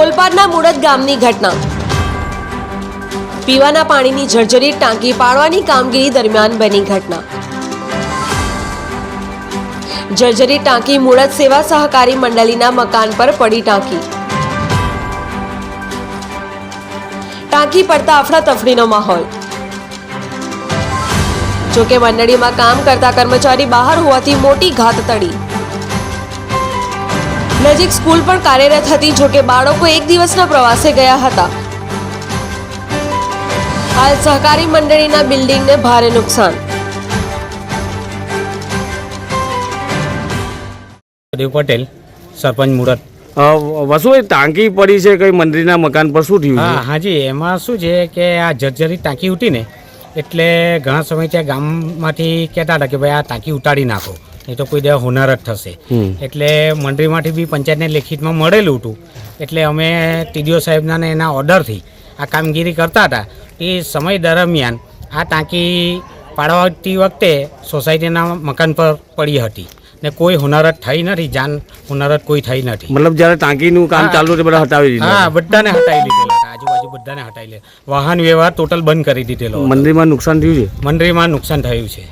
અમદાવાદના મુડદ ગામની ઘટના. પીવાના પાણીની જર્જરિત ટાંકી પાડવાની કામગીરી દરમિયાન બની ઘટના. જર્જરિત ટાંકી મુળદ સેવા સહકારી મંડળીના મકાન પર પડી ટાંકી. ટાંકી પડતા અફડાતફડીનો માહોલ. જોકે મંડળીમાં કામ કરતા કર્મચારી બહાર હોવાથી મોટી ઘાત તડી નજીક સ્કૂલ પણ કાર્યરત હતી જોકે બાળકો એક દિવસના પ્રવાસે ગયા હતા. હાલ સહકારી મંડળીના બિલ્ડિંગને ભારે નુકસાન. દેવ પટેલ સરપંચ મુરત. વસુભાઈ વસુ ટાંકી પડી છે કઈ મંદિરના મકાન પર શું થયું હા હાજી એમાં શું છે કે આ જર્જરી ટાંકી ઉઠી ને એટલે ઘણા સમય ત્યાં ગામમાંથી કહેતા હતા કે ભાઈ આ ટાંકી ઉતારી નાખો. નહીં તો કોઈ દેવા હોનાર જ થશે એટલે મંડળીમાંથી બી પંચાયતને લેખિતમાં મળેલું હતું. એટલે અમે ટીડીઓ સાહેબના ને એના ઓર્ડરથી આ કામગીરી કરતા હતા. એ સમય દરમિયાન આ ટાંકી પાડવાતી વખતે સોસાયટીના મકાન પર પડી હતી ને કોઈ હોનારત થઈ નથી જાન હોનારત કોઈ થઈ નથી. મતલબ જ્યારે ટાંકીનું કામ ચાલુ હતું બધા હટાવી દીધું હા બધાને હટાવી દીધેલા હતા. આજુબાજુ બધાને હટાવી લે. વાહન વ્યવહાર ટોટલ બંધ કરી દીધેલો મંદિરમાં નુકસાન થયું છે? મંદિરમાં નુકસાન થયું છે.